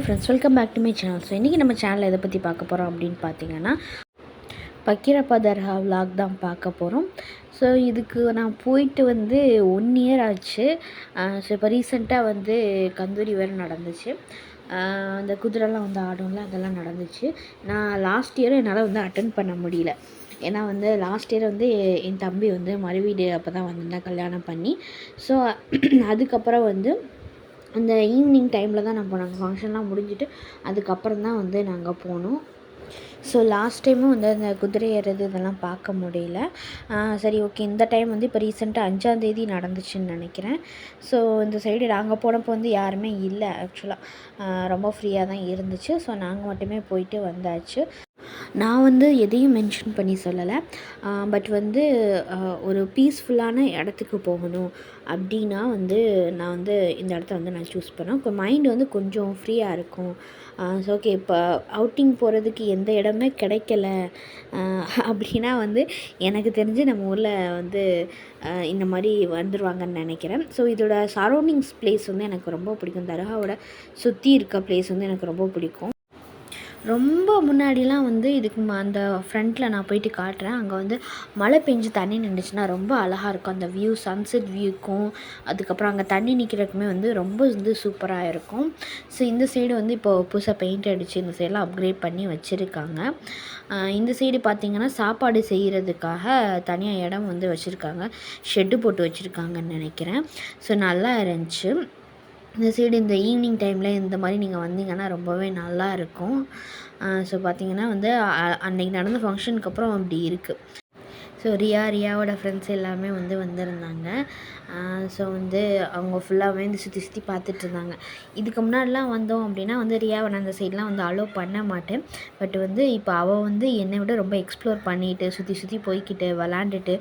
Friends welcome back to my channel so இன்றைக்கி நம்ம சேனலில் எதை பற்றி பார்க்க போகிறோம் அப்படின்னு பார்த்தீங்கன்னா பக்கீரப்பா தர்கா விலாக் தான் பார்க்க போகிறோம் ஸோ இதுக்கு நான் போயிட்டு வந்து ஒன் இயர் ஆச்சு. ஸோ இப்போ ரீசெண்டாக வந்து கந்தூரி வேறு நடந்துச்சு. அந்த குதிரைலாம் வந்து ஆடும்ல அதெல்லாம் நடந்துச்சு. நான் லாஸ்ட் இயரும் என்னால் வந்து அட்டன் பண்ண முடியல. ஏன்னா வந்து லாஸ்ட் இயர் வந்து என் தம்பி வந்து மறுவீடு அப்போ தான் வந்திருந்தேன் கல்யாணம் பண்ணி. ஸோ அதுக்கப்புறம் வந்து அந்த ஈவினிங் டைமில் தான் நான் போனாங்க ஃபங்க்ஷன்லாம் முடிஞ்சுட்டு அதுக்கப்புறம் தான் வந்து நாங்கள் போனோம். ஸோ லாஸ்ட் டைமும் வந்து அந்த குதிரை ஏறுறது இதெல்லாம் பார்க்க முடியல. சரி ஓகே இந்த டைம் வந்து இப்போ ரீசெண்டாக அஞ்சாந்தேதி நடந்துச்சுன்னு நினைக்கிறேன். ஸோ இந்த சைடு நாங்கள் போனப்போ வந்து யாருமே இல்லை ஆக்சுவலாக ரொம்ப ஃப்ரீயாக தான் இருந்துச்சு. ஸோ நாங்கள் மட்டுமே போயிட்டு வந்தாச்சு. நான் வந்து எதையும் மென்ஷன் பண்ணி சொல்லலை. பட் வந்து ஒரு பீஸ்ஃபுல்லான இடத்துக்கு போகணும் அப்படின்னா வந்து நான் வந்து இந்த இடத்த வந்து நான் சூஸ் பண்ணேன். இப்போ மைண்ட் வந்து கொஞ்சம் ஃப்ரீயாக இருக்கும். ஸோ ஓகே இப்போ அவுட்டிங் போகிறதுக்கு எந்த இடமே கிடைக்கல. அப்படின்னா வந்து எனக்கு தெரிஞ்சு நம்ம ஊரில் வந்து இந்த மாதிரி வந்துடுவாங்கன்னு நினைக்கிறேன். ஸோ இதோட சரௌண்டிங்ஸ் பிளேஸ் வந்து எனக்கு ரொம்ப பிடிக்கும். தர்காவோட சுற்றி இருக்க பிளேஸ் வந்து எனக்கு ரொம்ப பிடிக்கும். ரொம்ப முன்னாடிலாம் வந்து இதுக்கு அந்த ஃப்ரண்ட்டில் நான் போயிட்டு காட்டுறேன். அங்கே வந்து மழை பெஞ்சு தண்ணி நின்றுச்சுன்னா ரொம்ப அழகாக இருக்கும். அந்த வியூ சன்செட் வியூக்கும் அதுக்கப்புறம் அங்கே தண்ணி நிற்கிறதுக்குமே வந்து ரொம்ப வந்து சூப்பராக இருக்கும். ஸோ இந்த சைடு வந்து இப்போ புதுசாக பெயிண்ட் அடித்து இந்த சைடெலாம் அப்கிரேட் பண்ணி வச்சுருக்காங்க. இந்த சைடு பார்த்திங்கன்னா சாப்பாடு செய்கிறதுக்காக தனியாக இடம் வந்து வச்சுருக்காங்க. ஷெட்டு போட்டு வச்சுருக்காங்கன்னு நினைக்கிறேன். ஸோ நல்லா இருந்துச்சு. இந்த சைடு இந்த ஈவினிங் டைமில் இந்த மாதிரி நீங்கள் வந்தீங்கன்னா ரொம்பவே நல்லா இருக்கும். ஸோ பார்த்தீங்கன்னா வந்து அன்றைக்கி அன்னைக்கு நடந்த ஃபங்க்ஷனுக்கு அப்புறம் அப்படி இருக்குது ஸோ ரியா ரியாவோட ஃப்ரெண்ட்ஸ் எல்லாமே வந்து வந்திருந்தாங்க. ஸோ வந்து அவங்க ஃபுல்லாகவே வந்து சுற்றி சுற்றி பார்த்துட்டு இருந்தாங்க. இதுக்கு முன்னாடிலாம் வந்தோம் அப்படின்னா வந்து ரியாவை நான் அந்த சைட்லாம் வந்து அலோவ் பண்ண மாட்டேன். பட் வந்து இப்போ அவள் வந்து என்னை விட ரொம்ப எக்ஸ்ப்ளோர் பண்ணிட்டு சுற்றி சுற்றி போய்க்கிட்டு விளாண்டுட்டு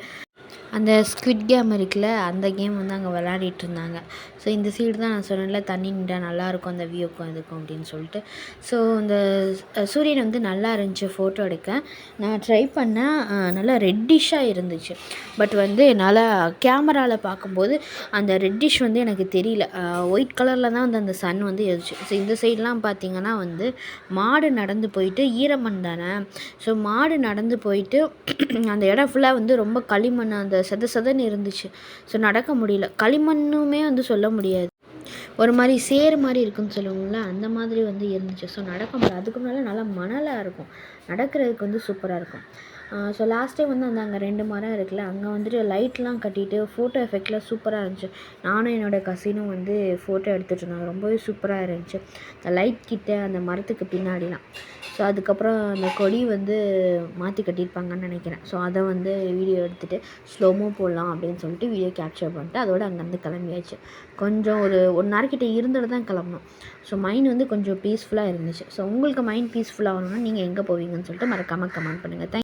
அந்த ஸ்குவிட் கேம் இருக்குல்ல அந்த கேம் வந்து அங்கே விளையாடிட்டு இருந்தாங்க ஸோ இந்த சைடு தான் நான் சொன்னேன்ல தண்ணி நின்றா நல்லாயிருக்கும் அந்த வியூக்கும் இதுக்கும் அப்படின்னு சொல்லிட்டு. ஸோ இந்த சூரியன் வந்து நல்லா இருந்துச்சு ஃபோட்டோ எடுக்க. நான் ட்ரை பண்ணேன் நல்லா ரெட்டிஷாக இருந்துச்சு. பட் வந்து என்னால் கேமராவில் பார்க்கும்போது அந்த ரெட்டிஷ் வந்து எனக்கு தெரியல. ஒயிட் கலரில் தான் வந்து அந்த சன் வந்து எரிச்சு ஸோ இந்த சைட்லாம் பார்த்திங்கன்னா வந்து மாடு நடந்து போயிட்டு ஈரமண் தானே. ஸோ மாடு நடந்து போயிட்டு அந்த இடம் ஃபுல்லாக வந்து ரொம்ப களிமண் அந்த சத சதன்னு இருந்துச்சு. ஸோ நடக்க முடியல. களிமண்ணுமே வந்து சொல்ல முடியாது. ஒரு மாதிரி சேர் மாதிரி இருக்குன்னு சொல்லுவோம்ல அந்த மாதிரி வந்து இருந்துச்சு. ஸோ நடக்க முடியல. அதுக்கு முன்னால் நல்லா மணலாக இருக்கும். நடக்கிறதுக்கு வந்து சூப்பராக இருக்கும். ஸோ லாஸ்ட் டைம் வந்து அந்த அங்கே ரெண்டு மரம் இருக்குல்ல அங்கே வந்துட்டு லைட்லாம் கட்டிட்டு ஃபோட்டோ எஃபெக்ட்லாம் சூப்பராக இருந்துச்சு. நானும் என்னோடய கசினும் வந்து ஃபோட்டோ எடுத்துகிட்டு இருந்தோம். ரொம்பவே சூப்பராக இருந்துச்சு. அந்த லைட் கிட்ட அந்த மரத்துக்கு பின்னாடிலாம். ஸோ அதுக்கப்புறம் அந்த கொடி வந்து மாற்றி கட்டியிருப்பாங்கன்னு நினைக்கிறேன். ஸோ அதை வந்து வீடியோ எடுத்துகிட்டு ஸ்லோமோ போடலாம் அப்படின்னு சொல்லிட்டு வீடியோ கேப்சர் பண்ணிட்டு அதோட அங்கேருந்து கிளம்பியாச்சு. கொஞ்சம் ஒரு ஒன் நேரக்கிட்ட இருந்துட்டு தான் கிளம்பணும் ஸோ மைண்ட் வந்து கொஞ்சம் பீஸ்ஃபுல்லாக இருந்துச்சு. ஸோ உங்களுக்கு மைண்ட் பீஸ்ஃபுல்லாக ஆகணும்னா நீங்கள் எங்கே போவீங்கன்னு சொல்லிட்டு மறக்காமல் கமெண்ட் பண்ணுங்கள் தேங்க்